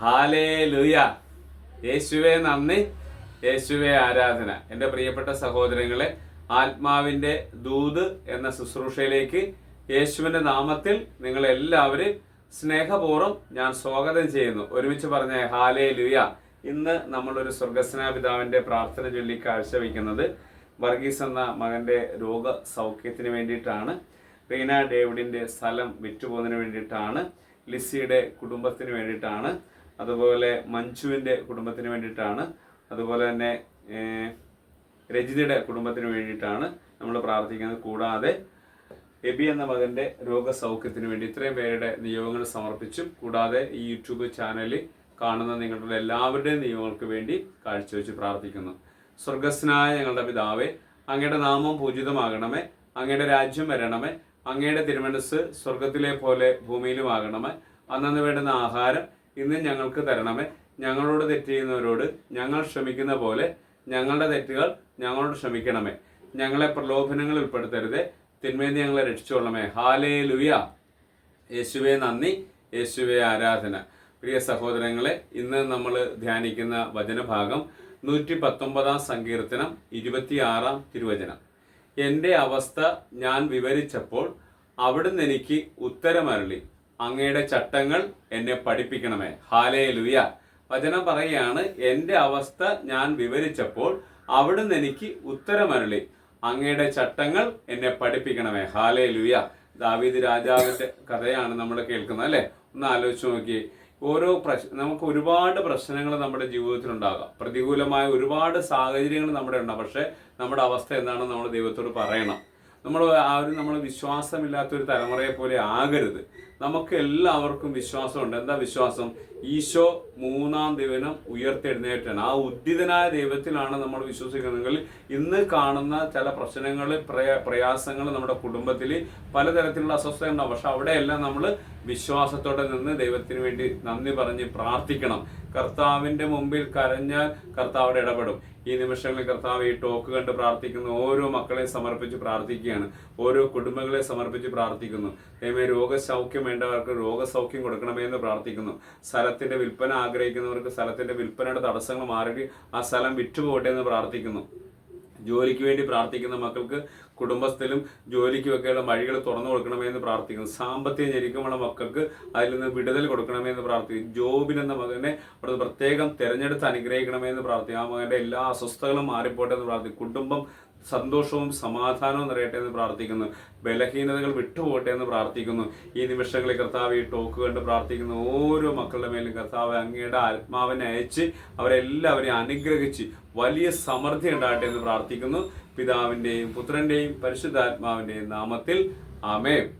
ഹാലേ ലുയ യേശുവെ നന്ദി. യേശുവെ ആരാധന. എന്റെ പ്രിയപ്പെട്ട സഹോദരങ്ങളെ ആത്മാവിന്റെ ദൂത് എന്ന ശുശ്രൂഷയിലേക്ക് യേശുവിന്റെ നാമത്തിൽ നിങ്ങളെല്ലാവരും സ്നേഹപൂർവം ഞാൻ സ്വാഗതം ചെയ്യുന്നു. ഒരുമിച്ച് പറഞ്ഞ ഹാലേ ലുയ ഇന്ന് നമ്മളൊരു സ്വർഗസ്നാപിതാവിന്റെ പ്രാർത്ഥന ചൊല്ലി കാഴ്ചവെക്കുന്നത് വർഗീസ് എന്ന മകന്റെ രോഗ സൗഖ്യത്തിന് വേണ്ടിയിട്ടാണ്. റീന ഡേവിഡിന്റെ സ്ഥലം വിറ്റുപോകുന്നതിന് വേണ്ടിയിട്ടാണ്. ലിസിയുടെ കുടുംബത്തിന് വേണ്ടിയിട്ടാണ്. അതുപോലെ മഞ്ജുവിന്റെ കുടുംബത്തിന് വേണ്ടിയിട്ടാണ്. അതുപോലെ തന്നെ രജിതയുടെ കുടുംബത്തിന് വേണ്ടിയിട്ടാണ് നമ്മൾ പ്രാർത്ഥിക്കുന്നത്. കൂടാതെ എബി എന്ന മകന്റെ രോഗസൗഖ്യത്തിന് വേണ്ടി ഇത്രയും പേരുടെ നിയോഗങ്ങൾ സമർപ്പിച്ചും കൂടാതെ ഈ യൂട്യൂബ് ചാനലിൽ കാണുന്ന നിങ്ങളുടെ എല്ലാവരുടെയും നിയോഗങ്ങൾക്ക് വേണ്ടി കാഴ്ചവെച്ച് പ്രാർത്ഥിക്കുന്നു. സ്വർഗസ്നായ ഞങ്ങളുടെ പിതാവേ അങ്ങയുടെ നാമം പൂജിതമാകണമേ അങ്ങയുടെ രാജ്യം വരണമേ അങ്ങയുടെ തിരുമനസ് സ്വർഗത്തിലെ പോലെ ഭൂമിയിലുമാകണമേ അന്നു വേണ്ടുന്ന ആഹാരം ഇന്ന് ഞങ്ങൾക്ക് തരണമേ. ഞങ്ങളോട് തെറ്റ് ചെയ്യുന്നവരോട് ഞങ്ങൾ ക്ഷമിക്കുന്ന പോലെ ഞങ്ങളുടെ തെറ്റുകൾ ഞങ്ങളോട് ക്ഷമിക്കണമേ. ഞങ്ങളെ പ്രലോഭനങ്ങളിൽ ഉൾപ്പെടുത്തരുതേ. തിന്മേന്ന് ഞങ്ങളെ രക്ഷിച്ചോളണമേ ഹാലേ ലുയ യേശുവെ നന്ദി. യേശുവെ ആരാധന. പ്രിയ സഹോദരങ്ങളെ ഇന്ന് നമ്മൾ ധ്യാനിക്കുന്ന വചനഭാഗം നൂറ്റി പത്തൊമ്പതാം സങ്കീർത്തനം ഇരുപത്തിയാറാം തിരുവചനം. എന്റെ അവസ്ഥ ഞാൻ വിവരിച്ചപ്പോൾ അവിടുന്ന് എനിക്ക് ഉത്തരമരളി. അങ്ങയുടെ ചട്ടങ്ങൾ എന്നെ പഠിപ്പിക്കണമേ. ഹാലേ ലുയ വചനം പറയുകയാണ് എന്റെ അവസ്ഥ ഞാൻ വിവരിച്ചപ്പോൾ അവിടുന്ന് എനിക്ക് ഉത്തരമരളി. അങ്ങയുടെ ചട്ടങ്ങൾ എന്നെ പഠിപ്പിക്കണമേ. ഹാലേ ലുയ ദാവീദ് രാജാവിന്റെ കഥയാണ് നമ്മൾ കേൾക്കുന്നത് അല്ലേ? ഒന്ന് ആലോചിച്ച് നോക്കി. ഓരോ പ്രശ് നമുക്ക് ഒരുപാട് പ്രശ്നങ്ങൾ നമ്മുടെ ജീവിതത്തിൽ ഉണ്ടാകാം. പ്രതികൂലമായ ഒരുപാട് സാഹചര്യങ്ങൾ നമ്മുടെ ഉണ്ടാകും പക്ഷെ നമ്മുടെ അവസ്ഥ എന്താണെന്ന് നമ്മൾ ദൈവത്തോട് പറയണം. നമ്മൾ ആ ഒരു നമ്മൾ വിശ്വാസമില്ലാത്ത ഒരു തലമുറയെ പോലെ ആകരുത്. നമുക്ക് എല്ലാവർക്കും വിശ്വാസമുണ്ട്. എന്താ വിശ്വാസം? ഈശോ മൂന്നാം ദിവനം ഉയർത്തെഴുന്നേറ്റാണ്. ആ ഉദ്ധിതനായ ദൈവത്തിലാണ് നമ്മൾ വിശ്വസിക്കുന്നതെങ്കിൽ ഇന്ന് കാണുന്ന ചില പ്രശ്നങ്ങൾ പ്രയ പ്രയാസങ്ങൾ നമ്മുടെ കുടുംബത്തിൽ പലതരത്തിലുള്ള അസ്വസ്ഥത ഉണ്ടാവും. പക്ഷെ അവിടെയെല്ലാം നമ്മൾ വിശ്വാസത്തോടെ നിന്ന് ദൈവത്തിന് വേണ്ടി നന്ദി പറഞ്ഞ് പ്രാർത്ഥിക്കണം. കർത്താവിന്റെ മുമ്പിൽ കരഞ്ഞാൽ കർത്താവ് അവിടെ ഇടപെടും. ഈ നിമിഷങ്ങളിൽ കർത്താവ് ഈ ടോക്ക് കണ്ട് പ്രാർത്ഥിക്കുന്നു ഓരോ മക്കളെ സമർപ്പിച്ച് പ്രാർത്ഥിക്കുകയാണ്. ഓരോ കുടുംബങ്ങളെ സമർപ്പിച്ച് പ്രാർത്ഥിക്കുന്നു. ദൈവം രോഗസൗഖ്യം വേണ്ടവർക്ക് രോഗസൗഖ്യം കൊടുക്കണമെന്ന് പ്രാർത്ഥിക്കുന്നു. സ്ഥലത്തിന്റെ വിൽപ്പന ആഗ്രഹിക്കുന്നവർക്ക് സ്ഥലത്തിന്റെ വിൽപ്പനയുടെ തടസ്സങ്ങൾ മാറി ആ സ്ഥലം വിറ്റുപോകട്ടെ എന്ന് പ്രാർത്ഥിക്കുന്നു. ജോലിക്ക് വേണ്ടി പ്രാർത്ഥിക്കുന്ന മക്കൾക്ക് കുടുംബത്തിലും ജോലിക്കും ഒക്കെയുള്ള വഴികൾ തുറന്നു കൊടുക്കണമേ എന്ന് പ്രാർത്ഥിക്കുന്നു. സാമ്പത്തിക ഞെരുക്കമുള്ള മക്കൾക്ക് അതിൽ നിന്ന് വിടുതൽ കൊടുക്കണമേ എന്ന് പ്രാർത്ഥിക്കുന്നു. ജോബിൻ എന്ന മകനെ അവിടുന്ന് പ്രത്യേകം തിരഞ്ഞെടുത്ത് അനുഗ്രഹിക്കണമേ എന്ന് പ്രാർത്ഥിക്കും ആ മകന്റെ എല്ലാ അസ്വസ്ഥകളും മാറിപ്പോട്ടെ എന്ന് പ്രാർത്ഥിക്കും കുടുംബം സന്തോഷവും സമാധാനവും നിറയട്ടെ എന്ന് പ്രാർത്ഥിക്കുന്നു. ബലഹീനതകൾ വിട്ടുപോകട്ടെ എന്ന് പ്രാർത്ഥിക്കുന്നു. ഈ നിമിഷങ്ങളിൽ കർത്താവ് ഈ ടോക്ക് കണ്ട് പ്രാർത്ഥിക്കുന്ന ഓരോ മക്കളുടെ മേലും കർത്താവ് അങ്ങയുടെ ആത്മാവിനെ അയച്ച് അവരെല്ലാവരെയും അനുഗ്രഹിച്ച് വലിയ സമൃദ്ധി ഉണ്ടാകട്ടെ എന്ന് പ്രാർത്ഥിക്കുന്നു. പിതാവിന്റെയും പുത്രന്റെയും പരിശുദ്ധാത്മാവിന്റെയും നാമത്തിൽ. ആമേ